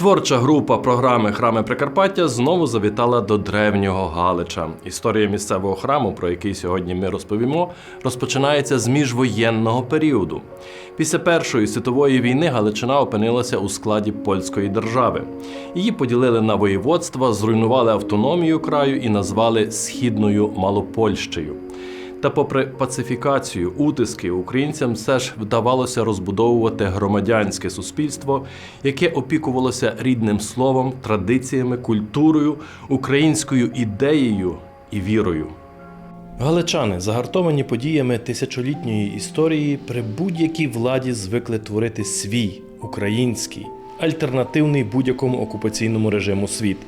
Творча група програми Храми Прикарпаття знову завітала до древнього Галича. Історія місцевого храму, про який сьогодні ми розповімо, розпочинається з міжвоєнного періоду. Після Першої світової війни Галичина опинилася у складі польської держави. Її поділили на воєводства, зруйнували автономію краю і назвали Східною Малопольщею. Та, попри пацифікацію, утиски, українцям все ж вдавалося розбудовувати громадянське суспільство, яке опікувалося рідним словом, традиціями, культурою, українською ідеєю і вірою. Галичани, загартовані подіями тисячолітньої історії, при будь-якій владі звикли творити свій український, альтернативний будь-якому окупаційному режиму світ.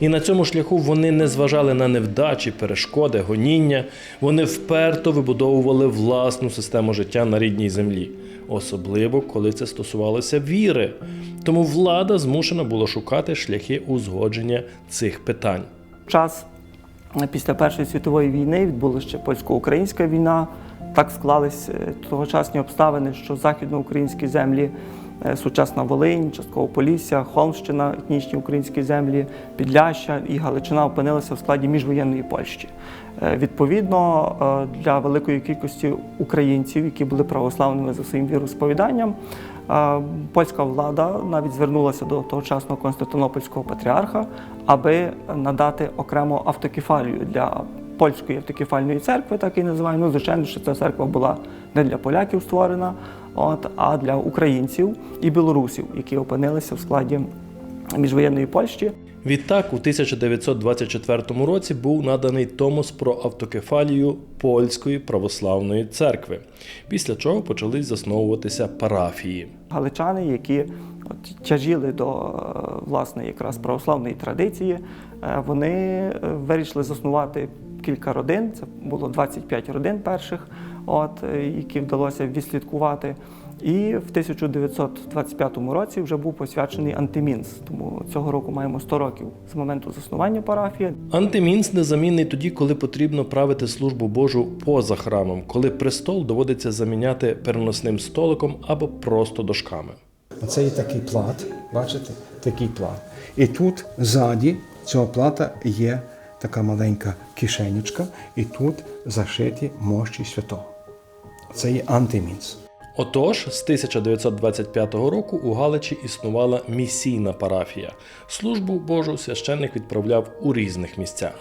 І на цьому шляху вони не зважали на невдачі, перешкоди, гоніння. Вони вперто вибудовували власну систему життя на рідній землі, особливо коли це стосувалося віри. Тому влада змушена була шукати шляхи узгодження цих питань. час після Першої світової війни відбулася ще польсько-українська війна. Так склались е, тогочасні обставини, що західноукраїнські землі, сучасна Волинь, частково Полісся, Холмщина, етнічні українські землі, Підляща і Галичина опинилися в складі міжвоєнної Польщі. Е, Відповідно, е, для великої кількості українців, які були православними за своїм віросповіданням, е, польська влада навіть звернулася до тогочасного Константинопольського патріарха, аби надати окрему автокефалію для польської автокефальної церкви, так і називаємо. Ну, звичайно, що ця церква була не для поляків створена, от, а для українців і білорусів, які опинилися в складі міжвоєнної Польщі. Відтак, у 1924 році був наданий Томос про автокефалію Польської православної церкви, після чого почали засновуватися парафії. галичани, які от, тяжіли до е, власне якраз православної традиції, е, вони е, вирішили заснувати кілька родин. Це було 25 родин перших, от, е, які вдалося відслідкувати. І в 1925 році вже був посвячений антимінс. Тому цього року маємо 100 років з моменту заснування парафії. Антимінс незамінний тоді, коли потрібно правити службу Божу поза храмом, коли престол доводиться заміняти переносним столиком або просто дошками. Оце є такий плат, бачите? Такий плат. І тут ззаді цього плата є така маленька кишенечка, і тут зашиті мощі святого. Це є антимінс. Отож, з 1925 року у Галичі існувала місійна парафія. Службу Божу священник відправляв у різних місцях.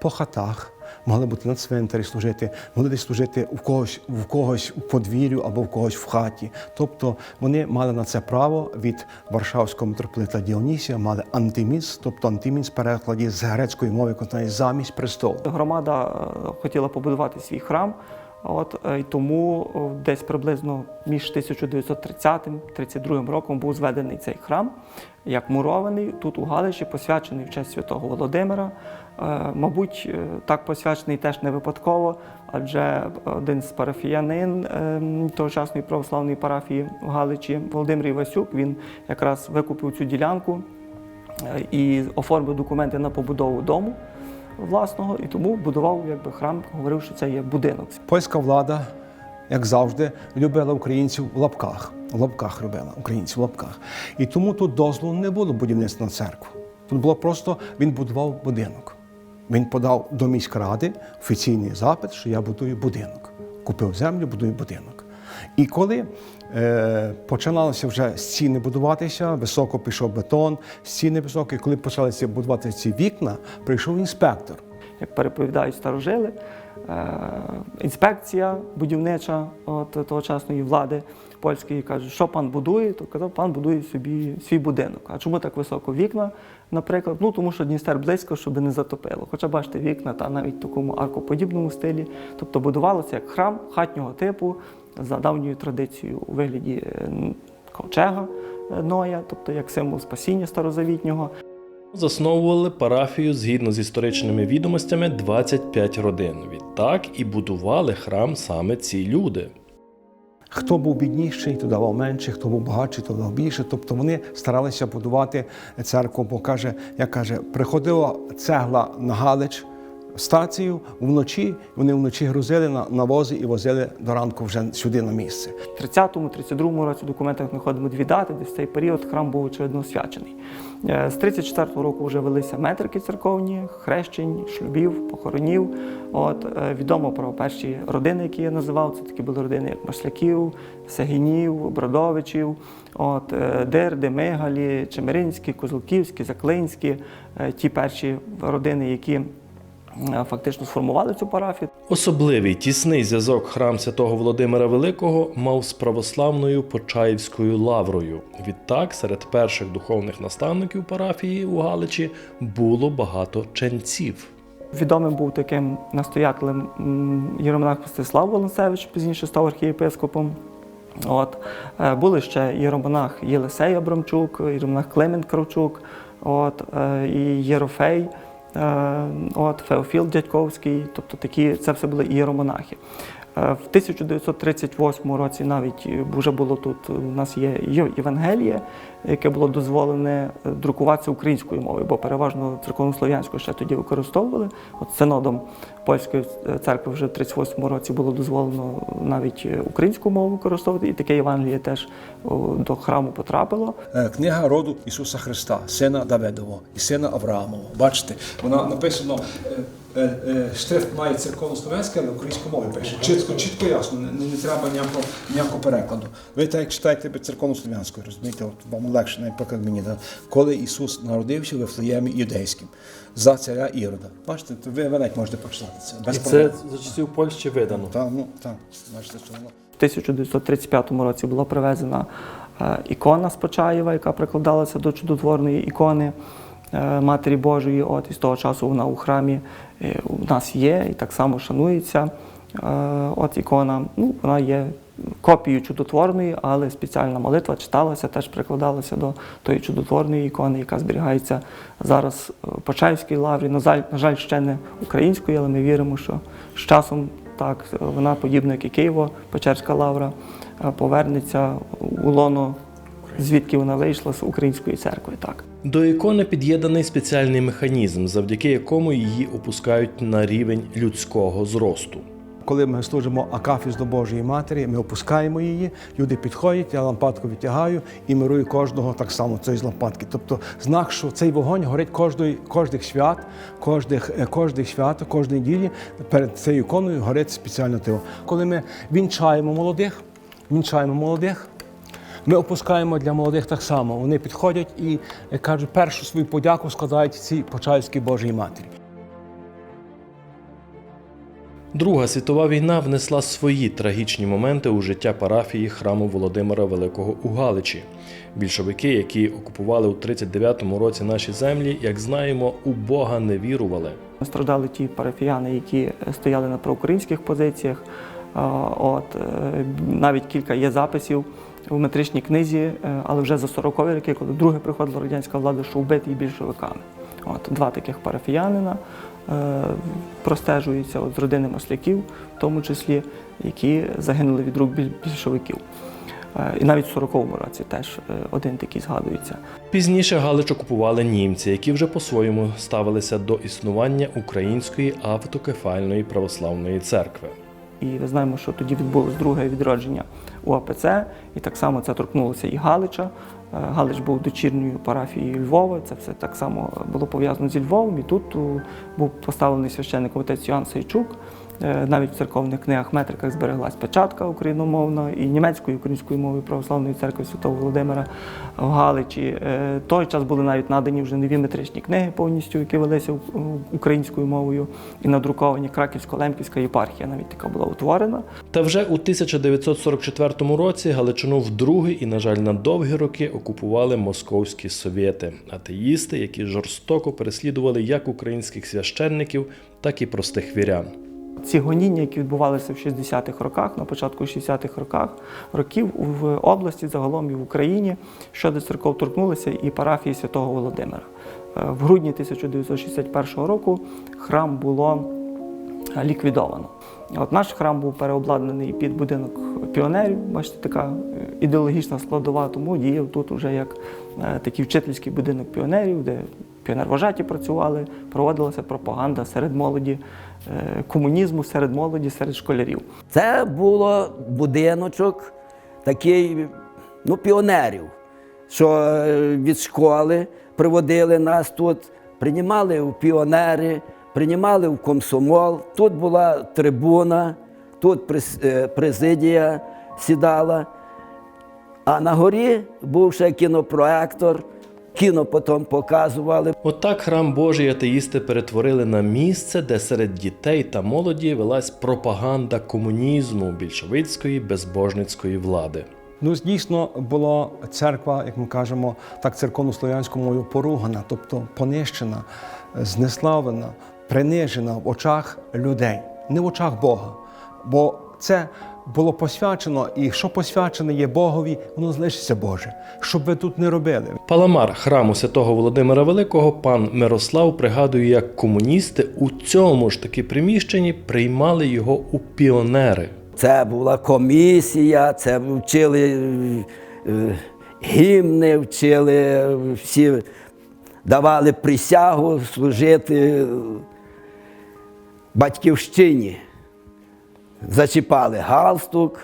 По хатах могли бути на цвинтарі служити, могли десь служити у когось, в когось у подвір'ю або в когось в хаті. Тобто вони мали на це право від Варшавського митрополита Діонісія, мали антиміс, тобто антиміс в перекладі з грецької мови, яка замість престолу. Громада е, хотіла побудувати свій храм. От е, і тому десь приблизно між 1930-32 роком був зведений цей храм як мурований тут у Галичі, посвячений в честь святого Володимира. Е, Мабуть, е, так посвячений теж не випадково, адже один з парафіянин е, тогочасної православної парафії в Галичі Володимир Івасюк, він якраз викупив цю ділянку е, і оформив документи на побудову дому власного, і тому будував якби храм, говорив, що це є будинок. Польська влада, як завжди, любила українців в лапках. В лапках любила українців в лапках. І тому тут дозволу не було будівництва на церкву. Тут було просто він будував будинок. Він подав до міськради офіційний запит, що я будую будинок. Купив землю, будую будинок. І коли е, починалося вже стіни будуватися, високо пішов бетон, стіни високі, коли почалися будувати ці вікна, прийшов інспектор. як переповідають старожили, е, інспекція будівнича от, тогочасної влади польської каже, що пан будує, то казав, пан будує собі свій будинок. А чому так високо вікна, наприклад? Ну тому що Дністер близько, щоб не затопило. Хоча бачите, вікна та навіть в такому аркоподібному стилі. Тобто будувалося як храм хатнього типу за давньою традицією у вигляді е, ковчега е, Ноя, тобто як символ спасіння старозавітнього. Засновували парафію згідно з історичними відомостями 25 родин. Відтак і будували храм саме ці люди. Хто був бідніший, то давав менше, хто був багатший, то давав більше. Тобто вони старалися будувати церкву, бо каже, як каже, приходила цегла на Галич стацію вночі. Вони вночі грузили на, на вози і возили до ранку вже сюди на місце. В 30-му, 32-му році в документах знаходимо дві дати, де в цей період храм був очевидно освячений. Е, З 34-го року вже велися метрики церковні, хрещень, шлюбів, похоронів. От, е, відомо про перші родини, які я називав. Це такі були родини, як Масляків, Сагінів, Бродовичів, от, е, Дирди, Мигалі, Чемеринські, Козлківські, Заклинські, ті перші родини, які фактично сформували цю парафію. Особливий тісний зв'язок храм святого Володимира Великого мав з православною Почаївською лаврою. Відтак, серед перших духовних наставників парафії у Галичі було багато ченців. Відомим був таким настоятелем єромонах Мстислав Волонцевич, пізніше став архієпископом. От. Е, Були ще єромонах Єлисей Абрамчук, єромонах Климент Кравчук, от, е, і Єрофей, е, от, Феофіл Дядьковський, тобто такі, це все були ієромонахи. Е, В 1938 році навіть е, вже було тут, у нас є Є- Євангеліє, яке було дозволене е, друкуватися українською мовою, бо переважно церковнослов'янську ще тоді використовували. От синодом польської е, церкви вже в 38-му році було дозволено навіть е, українську мову використовувати, і таке Євангеліє теж до храму потрапило. Книга роду Ісуса Христа, сина Давидового і сина Авраамового. Бачите, вона написано. Шрифт має церковно-слов'янське, але українською мовою пише. Чітко, чітко ясно, не, не треба ніякого, ніякого перекладу. Ви так як читаєте церковно-слов'янською, розумієте, от вам легше, наприклад, мені. Коли Ісус народився в Вифлеємі юдейським за царя Ірода. Бачите, то ви, ви навіть можете прочитати це. Без проблем. за часів Польщі видано. Так, ну, так, бачите, що воно. В 1935 році була привезена е, ікона з Почаєва, яка прикладалася до чудотворної ікони е, Матері Божої. От і з того часу вона у храмі е, у нас є і так само шанується. От ікона, ну вона є копією чудотворної, але спеціальна молитва читалася, теж прикладалася до тої чудотворної ікони, яка зберігається зараз в Почаївській лаврі. На жаль, ще не українською, але ми віримо, що з часом так, вона, подібно як і Києво-Печерська лавра, е, повернеться у лоно, звідки вона вийшла з української церкви. Так. До ікони під'єднаний спеціальний механізм, завдяки якому її опускають на рівень людського зросту. Коли ми служимо акафіс до Божої Матері, ми опускаємо її, люди підходять, я лампадку відтягаю і мирую кожного так само цієї з лампадки. Тобто знак, що цей вогонь горить кожної, кожних свят, кожних, е, кожних свят, кожної неділі перед цією іконою горить спеціально тиво. Коли ми вінчаємо молодих, вінчаємо молодих, ми опускаємо для молодих так само. Вони підходять і е, кажуть, першу свою подяку складають цій Почаївській Божій Матері. Друга світова війна внесла свої трагічні моменти у життя парафії храму Володимира Великого у Галичі. Більшовики, які окупували у 39-му році наші землі, як знаємо, у Бога не вірували. Страждали ті парафіяни, які стояли на проукраїнських позиціях. От, е, навіть кілька є записів у метричній книзі, е, але вже за 40-ві роки, коли друге приходила радянська влада, що вбиті більшовиками. От, два таких парафіянина простежуються от, з родини масляків, в тому числі, які загинули від рук більшовиків. Е, І навіть в 40-му році теж е, один такий згадується. Пізніше Галич окупували німці, які вже по-своєму ставилися до існування Української автокефальної православної церкви. І ми знаємо, що тоді відбулось друге відродження УАПЦ, і так само це торкнулося і Галича. Е, Галич був дочірньою парафією Львова. Це все так само було пов'язано зі Львовом. І тут був поставлений священник отець Йоанн Сейчук. Е, Навіть в церковних книгах метриках збереглась печатка україномовна і німецькою і українською мовою Православної церкви Святого Володимира в Галичі. Е, той час були навіть надані вже нові метричні книги повністю, які велися українською мовою, і надруковані Краківсько-Лемківська єпархія навіть така була утворена. Та вже у 1944 році Галичину вдруге і, на жаль, на довгі роки окупували московські совєти, атеїсти, які жорстоко переслідували як українських священників, так і простих вірян. Ці гоніння, які відбувалися в 60-х роках, на початку 60-х роках, років в області, загалом і в Україні, щодо церков торкнулися і парафії святого Володимира. Е, В грудні 1961 року храм було ліквідовано. От наш храм був переобладнаний під будинок піонерів. Бачите, така е, ідеологічна складова, тому діяв тут уже як е, такий вчительський будинок піонерів, де піонервожаті працювали, проводилася пропаганда серед молоді, е, комунізму серед молоді, серед школярів. Це було будиночок такий, ну, піонерів, що е, від школи приводили нас тут, приймали в піонери, приймали в комсомол. Тут була трибуна, тут е, президія сідала. А на горі був ще кінопроектор, кіно потім показували. Отак храм Божий атеїсти перетворили на місце, де серед дітей та молоді велась пропаганда комунізму більшовицької безбожницької влади. Ну, дійсно була церква, як ми кажемо, так церковнослов'янською мовою поругана, тобто понищена, знеславлена, принижена в очах людей, не в очах Бога. Бо це було посвячено, і що посвячене є Богові, воно залишиться Боже. Що б ви тут не робили. Паламар храму святого Володимира Великого пан Мирослав пригадує, як комуністи у цьому ж таки приміщенні приймали його у піонери. Це була комісія, це вчили е, гімни, вчили всі, давали присягу служити батьківщині. Зачіпали галстук,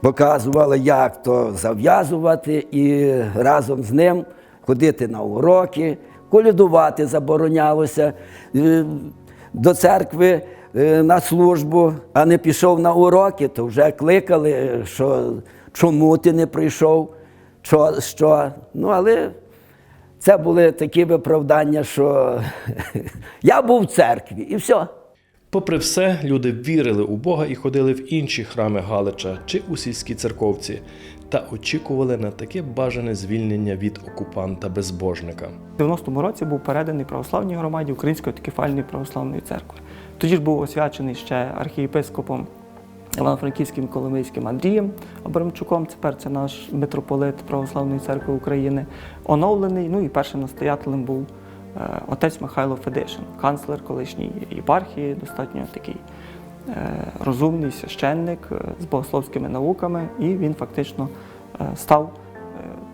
показували, як то зав'язувати, і разом з ним ходити на уроки, колядувати заборонялося. Е, До церкви е, на службу, а не пішов на уроки, то вже кликали, що чому ти не прийшов, що, що. Ну, але це були такі виправдання, що я був в церкві і все. Попри все, люди вірили у Бога і ходили в інші храми Галича чи у сільські церковці та очікували на таке бажане звільнення від окупанта безбожника. У 90-му році був переданий православній громаді Української автокефальної православної церкви. Тоді ж був освячений ще архієпископом Івано-Франківським Коломийським Андрієм Абрамчуком. Тепер це наш митрополит Православної церкви України. Оновлений. Ну і першим настоятелем був отець Михайло Федишин, канцлер колишньої єпархії, достатньо такий е, розумний священник е, з богословськими науками, і він фактично е, став е,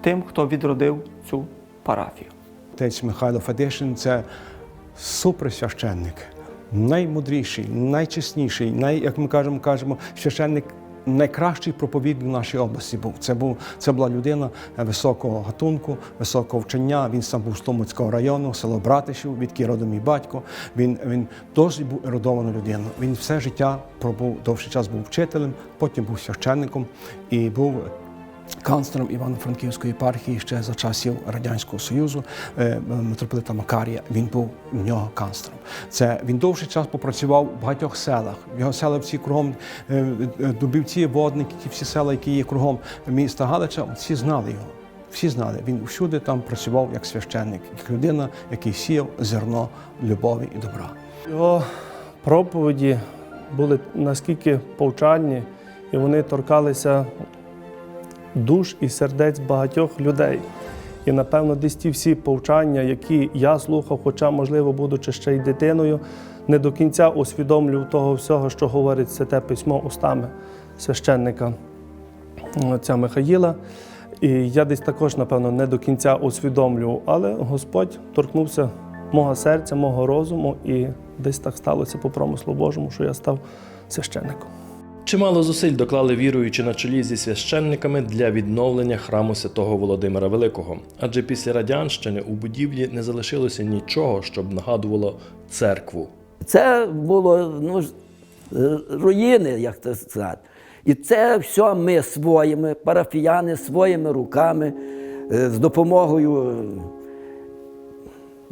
тим, хто відродив цю парафію. Отець Михайло Федишин це суперсвященник, наймудріший, найчесніший, най, як ми кажемо, кажемо, священник. Найкращий проповідник в нашій області був. Це був це була людина високого гатунку, високого вчення. Він сам був з Томицького району, село Братишів, від родом мій батько. Він він досить був ерудованою людиною. Він все життя пробув довший час був вчителем, потім був священником і був канцлером Івано-Франківської єпархії ще за часів Радянського Союзу, е, митрополита Макарія. Він був в нього канцлером. Це він довший час попрацював в багатьох селах. Його села всі кругом е, е, Дубівці, Водники, ті всі села, які є кругом міста Галича, всі знали його. Всі знали, він всюди там працював як священник, як людина, який сіяв зерно любові і добра. Його проповіді були наскільки повчальні, і вони торкалися душ і сердець багатьох людей. І напевно, десь ті всі повчання, які я слухав, хоча, можливо, будучи ще й дитиною, не до кінця усвідомлював того всього, що говорить святе письмо устами священника отця Михаїла. І я десь також, напевно, не до кінця усвідомлював, але Господь торкнувся мого серця, мого розуму, і десь так сталося по промислу Божому, що я став священником. Чимало зусиль доклали віруючи на чолі зі священниками для відновлення храму святого Володимира Великого, адже після радянщини у будівлі не залишилося нічого, щоб нагадувало церкву. Це було ну, е, руїни, як то сказати. І це все ми своїми, парафіяни, своїми руками, е, з допомогою е,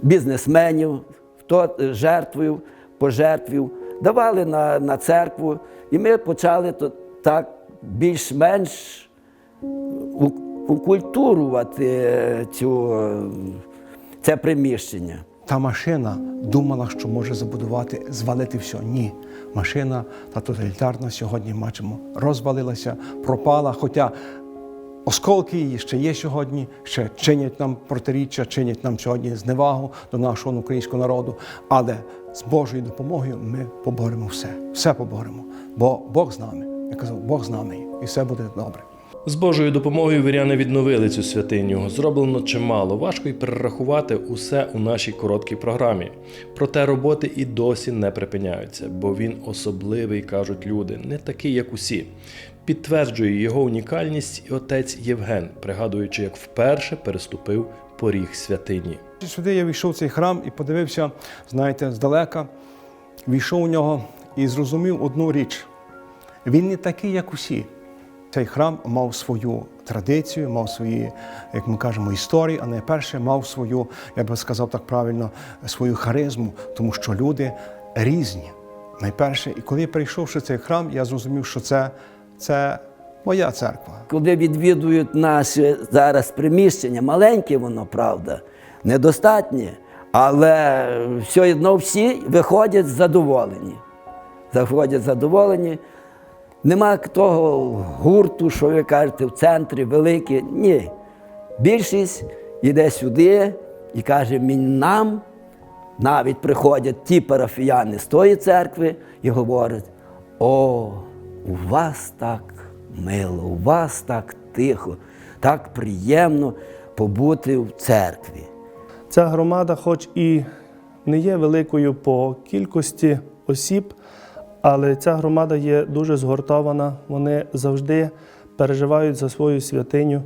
бізнесменів, хто жертвою, пожертвів, давали на, на церкву. І ми почали то, так більш-менш укультурувати е, цю, е, це приміщення. Та машина думала, що може забудувати, звалити все. Ні. Машина та тоталітарна сьогодні бачимо, розвалилася, пропала. Хоча осколки її ще є сьогодні, ще чинять нам протиріччя, чинять нам сьогодні зневагу до нашого українського народу. Але з Божою допомогою ми поборемо все. Все поборемо. Бо Бог з нами. Я казав, Бог з нами, і все буде добре. З Божою допомогою віряни відновили цю святиню. Зроблено чимало. Важко й перерахувати усе у нашій короткій програмі. Проте роботи і досі не припиняються, бо він особливий, кажуть люди, не такий, як усі. Підтверджує його унікальність і отець Євген, пригадуючи, як вперше переступив поріг святині. Сюди я війшов в цей храм і подивився, знаєте, здалека, війшов у нього і зрозумів одну річ. Він не такий, як усі. Цей храм мав свою традицію, мав свої, як ми кажемо, історії, а найперше мав свою, я би сказав так правильно, свою харизму, тому що люди різні. Найперше, і коли я прийшовши в цей храм, я зрозумів, що це, це моя церква. Коли відвідують наше зараз приміщення, маленьке воно, правда, недостатнє, але все одно всі виходять задоволені. Заходять задоволені. Нема того гурту, що ви кажете, в центрі великий. Ні. Більшість йде сюди і каже, «Мін- нам навіть приходять ті парафіяни з тої церкви і говорять: о, у вас так мило, у вас так тихо, так приємно побути в церкві. Ця громада, хоч і не є великою по кількості осіб, але ця громада є дуже згуртована. Вони завжди переживають за свою святиню.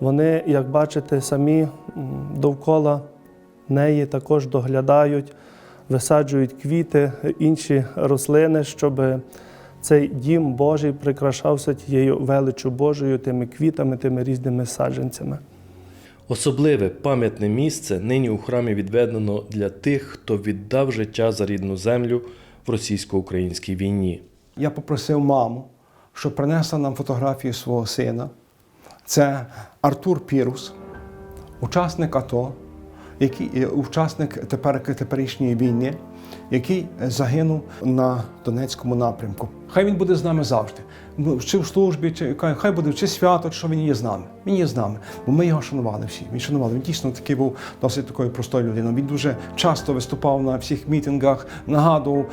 Вони, як бачите, самі довкола неї також доглядають, висаджують квіти, інші рослини, щоб цей дім Божий прикрашався тією величчю Божою, тими квітами, тими різними саджанцями. Особливе пам'ятне місце нині у храмі відведено для тих, хто віддав життя за рідну землю в російсько-українській війні. Я попросив маму, щоб принесла нам фотографію свого сина. Це Артур Пірус, учасник АТО, який, е, учасник тепер, теперішньої війни, який загинув на Донецькому напрямку. Хай він буде з нами завжди. Ну, Чи в службі, чи хай- буде чи свято, що він є з нами. Він є з нами, бо ми його шанували всі. Він шанували. Він дійсно такий був досить такою простою людиною. Він дуже часто виступав на всіх мітингах, нагадував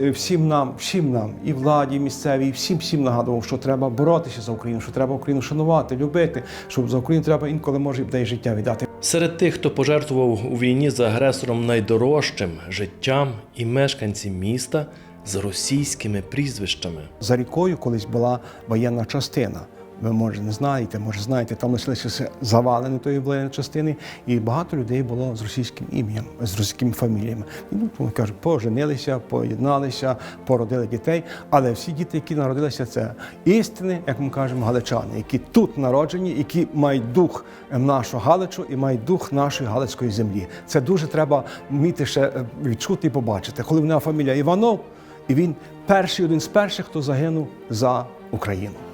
е, всім нам, всім нам, і владі, і місцевій, і всім всім нагадував, що треба боротися за Україну, що треба Україну шанувати, любити, що за Україну треба інколи може де й життя віддати. Серед тих, хто пожертвував у війні за агресором найдорожчим життям і мешканці міста з російськими прізвищами. За рікою колись була воєнна частина. Ви може не знаєте, може знаєте, там лишилися завалені тої воєнної частини, і багато людей було з російським ім'ям, з російськими фаміліями. І, ну, кажуть, поженилися, поєдналися, породили дітей. Але всі діти, які народилися, це істини, як ми кажемо, галичани, які тут народжені, які мають дух нашого Галичу і мають дух нашої Галицької землі. Це дуже треба вміти ще е, відчути і побачити. Коли в нього фамілія Іванов, і він перший один з перших, хто загинув за Україну.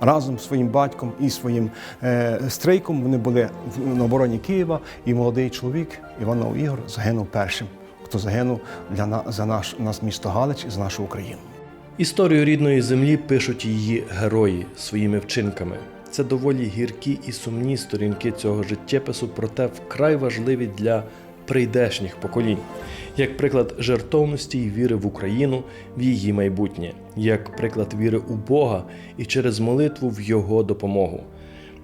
Разом з своїм батьком і своїм е, стрейком вони були на обороні Києва, і молодий чоловік Іванов Ігор загинув першим, хто загинув для на, за наш, нас місто Галич і за нашу Україну. Історію рідної землі пишуть її герої своїми вчинками. Це доволі гіркі і сумні сторінки цього життєпису, проте вкрай важливі для прийдешніх поколінь, як приклад жертовності й віри в Україну в її майбутнє, як приклад віри у Бога і через молитву в Його допомогу.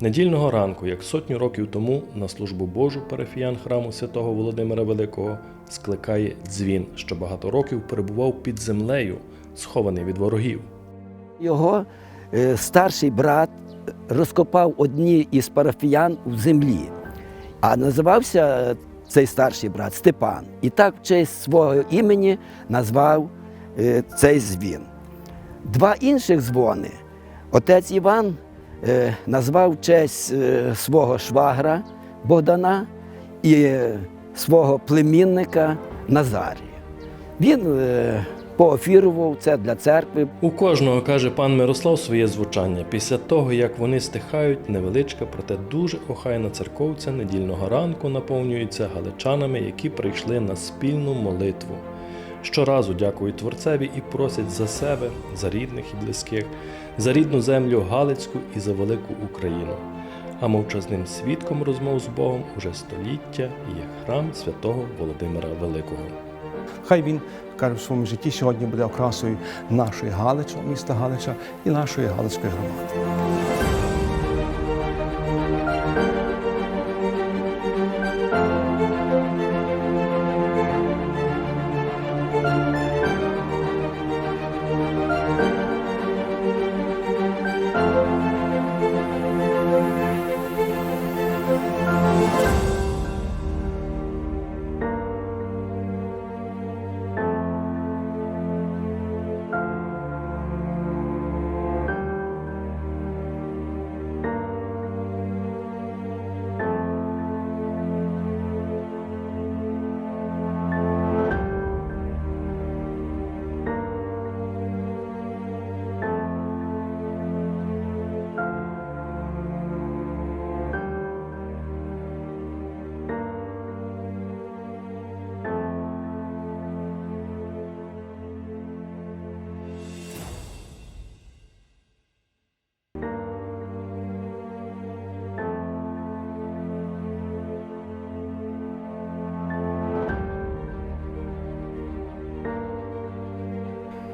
Недільного ранку, як сотню років тому, на службу Божу парафіян храму святого Володимира Великого скликає дзвін, що багато років перебував під землею, схований від ворогів. Його е, старший брат розкопав одні із парафіян в землі, а називався цей старший брат Степан. І так в честь свого імені назвав е, цей дзвін. Два інших дзвони отець Іван е, назвав в честь е, свого швагра Богдана і свого племінника Назарія. Він поофірував це для церкви, У кожного каже пан Мирослав своє звучання. Після того, як вони стихають, невеличка, проте дуже охайна церковця недільного ранку наповнюється галичанами, які прийшли на спільну молитву. Щоразу дякують Творцеві і просять за себе, за рідних і близьких, за рідну землю Галицьку і за велику Україну. А мовчазним свідком розмов з Богом уже століття є храм святого Володимира Великого. Хай він каже в своєму житті сьогодні буде окрасою нашої Галича, міста Галича і нашої Галицької громади.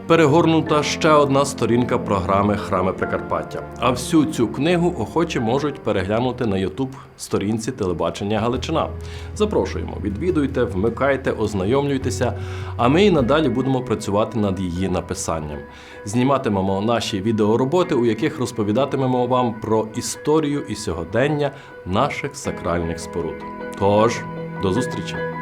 Перегорнута ще одна сторінка програми Храми Прикарпаття. А всю цю книгу охочі можуть переглянути на Ютуб сторінці телебачення Галичина. Запрошуємо, відвідуйте, вмикайте, ознайомлюйтеся. А ми і надалі будемо працювати над її написанням. Зніматимемо наші відеороботи, у яких розповідатимемо вам про історію і сьогодення наших сакральних споруд. Тож, до зустрічі!